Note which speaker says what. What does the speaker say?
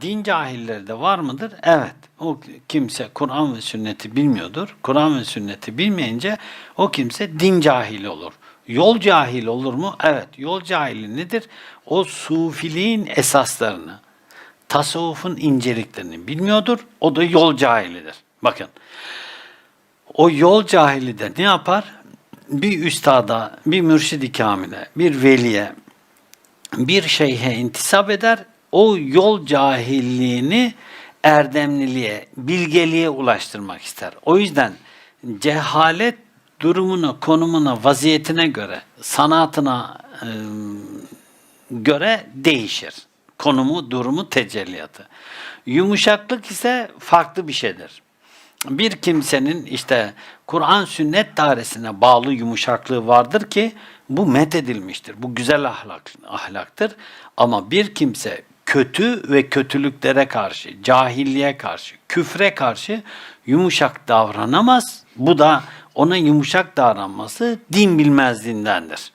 Speaker 1: Din cahilleri de var mıdır? Evet. O kimse Kur'an ve sünneti bilmiyordur. Kur'an ve sünneti bilmeyince o kimse din cahili olur. Yol cahil olur mu? Evet. Yol cahili nedir? O sufiliğin esaslarını, tasavvufun inceliklerini bilmiyordur. O da yol cahilidir. Bakın. O yol cahili de ne yapar? Bir üstada, bir mürşid-i kamile, bir veliye, bir şeyhe intisap eder, o yol cahilliğini erdemliliğe, bilgeliğe ulaştırmak ister. O yüzden cehalet durumuna, konumuna, vaziyetine göre, sanatına e, göre değişir. Konumu, durumu, tecelliyatı. Yumuşaklık ise farklı bir şeydir bir kimsenin işte Kur'an sünnet dairesine bağlı yumuşaklığı vardır ki bu methedilmiştir. Bu güzel ahlak, ahlaktır. Ama bir kimse kötü ve kötülüklere karşı, cahilliğe karşı, küfre karşı yumuşak davranamaz. Bu da ona yumuşak davranması din bilmezliğindendir.